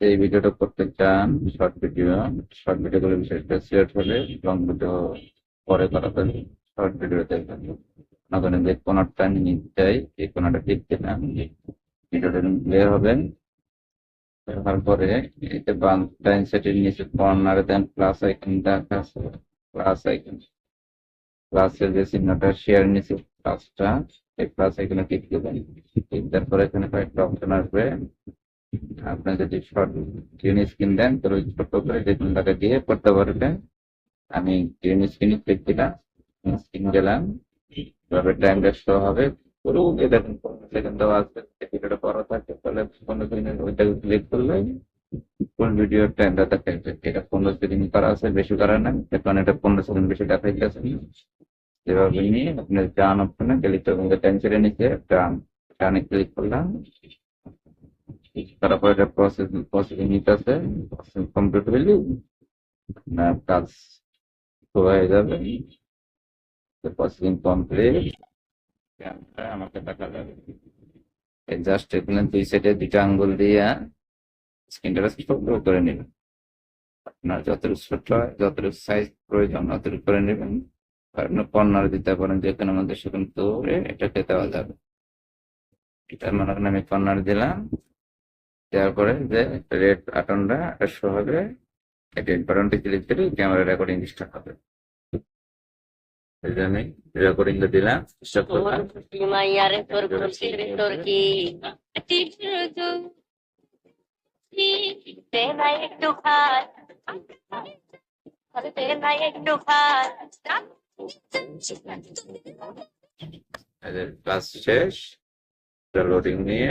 এই ভিডিওটা করতে চান শর্ট ভিডিও শর্ট ভিডিও গুলো করে সিলেক্ট হলে লং ভিডিও পরে করা শর্ট ভিডিও দেখবেন করেন যে কোনটা নিতে এই কোনটা টিপ দিলাম ভিডিওটা বের হবে তারপরে এতে ডাইন সাইডের নিচে কর্নারে দেন প্লাস আইকন দেখা আছে প্লাস আইকন প্লাসের যে চিহ্নটা শেয়ার নিচে প্লাসটা এই প্লাস আইকনে ক্লিক দেবেন ক্লিক দেওয়ার পরে এখানে কয়েকটা অপশন আসবে। আপনি যদি শর্ট গ্রিন স্ক্রিন দেন তাহলে ওই ছোট্ট করে চিহ্নটা দিয়ে করতে পারবেন। আমি গ্রিন স্ক্রিনে ক্লিক দিলাম স্ক্রিন গেলাম। এভাবে টাইমটা শো হবে। পুরো গিয়ে দেখেন পনেরো সেকেন্ড দেওয়া ভিডিওটা বড় থাকে, তাহলে পনেরো সেকেন্ড ওইটা ক্লিক করলে ফুল ভিডিও টাইমটা দেখাইবে এটা পনেরো সেকেন্ড করা আছে, বেশি করা না। কারণ এটা পনেরো সেকেন্ড বেশি দেখাইতেছে এভাবে নিয়ে আপনি ডান অপশনে ক্লিক করবেন টাইম ছেড়ে নিচে ডান ডানে ক্লিক করলাম। তারপরে এটা প্রসেস প্রসেসিং নিতেছে প্রসেসিং কমপ্লিট হইলে কাজ শুরু হয়ে যাবে। প্রসেসিং কমপ্লিট আমাকে দেখা যাবে। জাস্ট এখানে দুই সাইডে দুইটা আঙ্গুল দিয়ে স্ক্রিনটা ছোট করে নেবেন। আপনার যতটুকু ছোট হয় যতটুকু সাইজ প্রয়োজন অতটুকু করে নেবেন। আপনি কর্নার দিতে পারেন যেখানে মধ্যে সেখানে করে এটাকে দেওয়া যাবে। এটা মনে করেন আমি কর্নার দিলাম। দেওয়ার পরে যে রেড বাটনটা শো হবে। রেড বাটনটি ক্লিক করে ক্যামেরা রেকর্ডিং স্টার্ট হবে। আমি রেকর্ডিংটা দিলাম স্টার্ট করলাম। একটু একটু ক্লাস শেষ। লোডিং নিয়ে